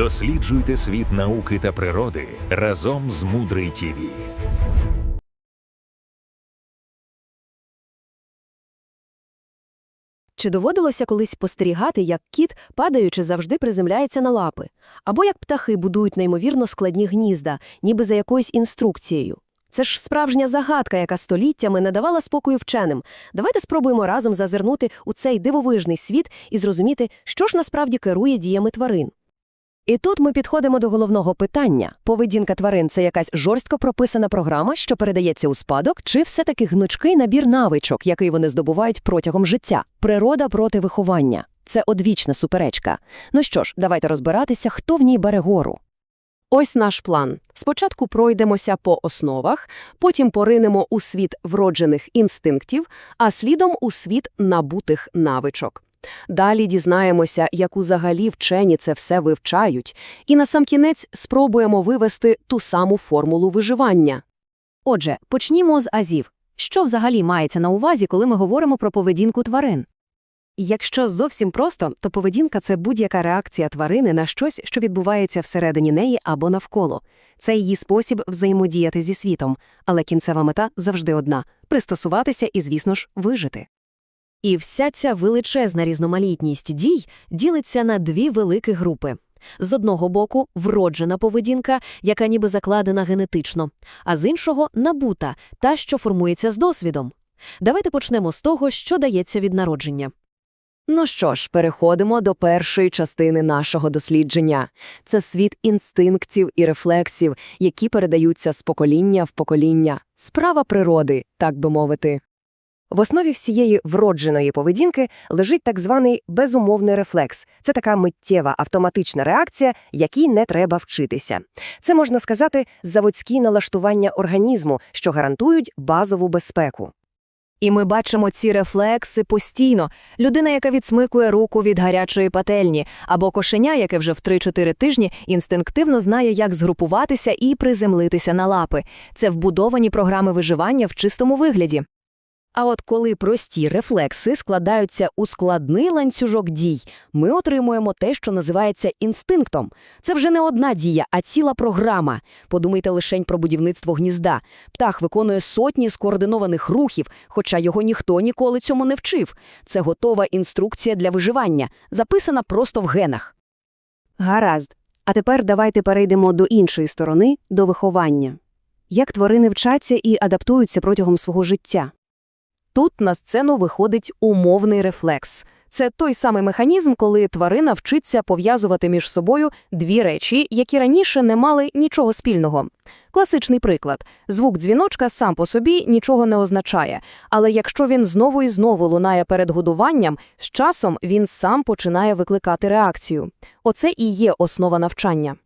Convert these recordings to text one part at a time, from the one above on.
Досліджуйте світ науки та природи разом з Мудрий ТІВІ. Чи доводилося колись спостерігати, як кіт, падаючи, завжди приземляється на лапи, або як птахи будують неймовірно складні гнізда, ніби за якоюсь інструкцією? Це ж справжня загадка, яка століттями не давала спокою вченим. Давайте спробуємо разом зазирнути у цей дивовижний світ і зрозуміти, що ж насправді керує діями тварин. І тут ми підходимо до головного питання: поведінка тварин це якась жорстко прописана програма, що передається у спадок, чи все-таки гнучкий набір навичок, який вони здобувають протягом життя, природа проти виховання. Це одвічна суперечка. Ну що ж, давайте розбиратися, хто в ній бере гору. Ось наш план. Спочатку пройдемося по основах, потім поринемо у світ вроджених інстинктів, а слідом у світ набутих навичок. Далі дізнаємося, як узагалі вчені це все вивчають, і насамкінець спробуємо вивести ту саму формулу виживання. Отже, почнімо з азів. Що взагалі мається на увазі, коли ми говоримо про поведінку тварин? Якщо зовсім просто, то поведінка це будь-яка реакція тварини на щось, що відбувається всередині неї або навколо. Це її спосіб взаємодіяти зі світом, але кінцева мета завжди одна пристосуватися і, звісно ж, вижити. І вся ця величезна різноманітність дій ділиться на дві великі групи. З одного боку – вроджена поведінка, яка ніби закладена генетично, а з іншого – набута, та, що формується з досвідом. Давайте почнемо з того, що дається від народження. Ну що ж, переходимо до першої частини нашого дослідження. Це світ інстинктів і рефлексів, які передаються з покоління в покоління. Справа природи, так би мовити. В основі всієї вродженої поведінки лежить так званий безумовний рефлекс. Це така миттєва автоматична реакція, якій не треба вчитися. Це можна сказати заводські налаштування організму, що гарантують базову безпеку. І ми бачимо ці рефлекси постійно. Людина, яка відсмикує руку від гарячої пательні, або кошеня, яке вже в 3-4 тижні інстинктивно знає, як згрупуватися і приземлитися на лапи. Це вбудовані програми виживання в чистому вигляді. А от коли прості рефлекси складаються у складний ланцюжок дій, ми отримуємо те, що називається інстинктом. Це вже не одна дія, а ціла програма. Подумайте лишень про будівництво гнізда. Птах виконує сотні скоординованих рухів, хоча його ніхто ніколи цьому не вчив. Це готова інструкція для виживання, записана просто в генах. Гаразд. А тепер давайте перейдемо до іншої сторони, до виховання. Як тварини вчаться і адаптуються протягом свого життя? Тут на сцену виходить умовний рефлекс. Це той самий механізм, коли тварина вчиться пов'язувати між собою дві речі, які раніше не мали нічого спільного. Класичний приклад. Звук дзвіночка сам по собі нічого не означає, але якщо він знову і знову лунає перед годуванням, з часом він сам починає викликати реакцію. Оце і є основа навчання.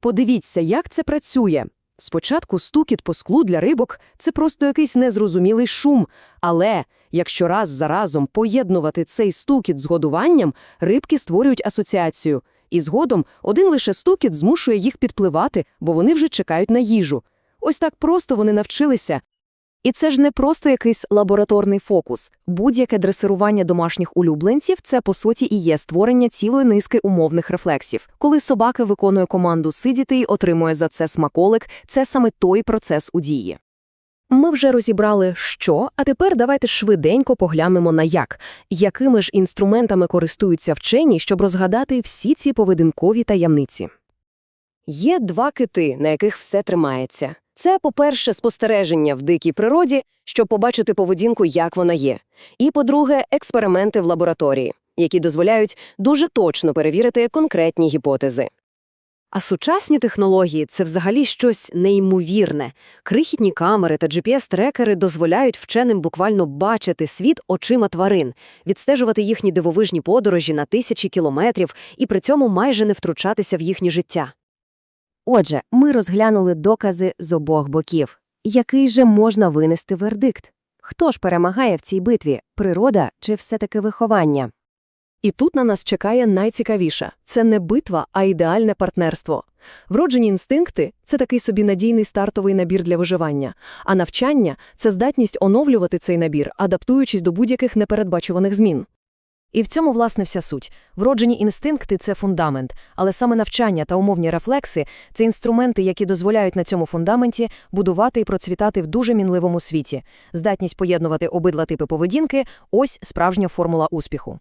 Подивіться, як це працює. Спочатку стукіт по склу для рибок – це просто якийсь незрозумілий шум. Але якщо раз за разом поєднувати цей стукіт з годуванням, рибки створюють асоціацію. І згодом один лише стукіт змушує їх підпливати, бо вони вже чекають на їжу. Ось так просто вони навчилися. І це ж не просто якийсь лабораторний фокус. Будь-яке дресирування домашніх улюбленців – це, по суті, і є створення цілої низки умовних рефлексів. Коли собака виконує команду сидіти і отримує за це смаколик, це саме той процес у дії. Ми вже розібрали, що, а тепер давайте швиденько поглянемо на як. Якими ж інструментами користуються вчені, щоб розгадати всі ці поведінкові таємниці? Є два кити, на яких все тримається. Це, по-перше, спостереження в дикій природі, щоб побачити поведінку, як вона є. І, по-друге, експерименти в лабораторії, які дозволяють дуже точно перевірити конкретні гіпотези. А сучасні технології – це взагалі щось неймовірне. Крихітні камери та GPS-трекери дозволяють вченим буквально бачити світ очима тварин, відстежувати їхні дивовижні подорожі на тисячі кілометрів і при цьому майже не втручатися в їхнє життя. Отже, ми розглянули докази з обох боків. Який же можна винести вердикт? Хто ж перемагає в цій битві – природа чи все-таки виховання? І тут на нас чекає найцікавіше – це не битва, а ідеальне партнерство. Вроджені інстинкти – це такий собі надійний стартовий набір для виживання, а навчання – це здатність оновлювати цей набір, адаптуючись до будь-яких непередбачуваних змін. І в цьому, власне, вся суть. Вроджені інстинкти – це фундамент, але саме навчання та умовні рефлекси – це інструменти, які дозволяють на цьому фундаменті будувати і процвітати в дуже мінливому світі. Здатність поєднувати обидва типи поведінки – ось справжня формула успіху.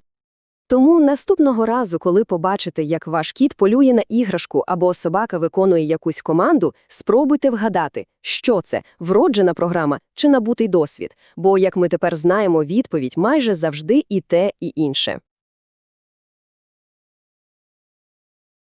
Тому наступного разу, коли побачите, як ваш кіт полює на іграшку або собака виконує якусь команду, спробуйте вгадати, що це – вроджена програма чи набутий досвід. Бо, як ми тепер знаємо, відповідь майже завжди і те, і інше.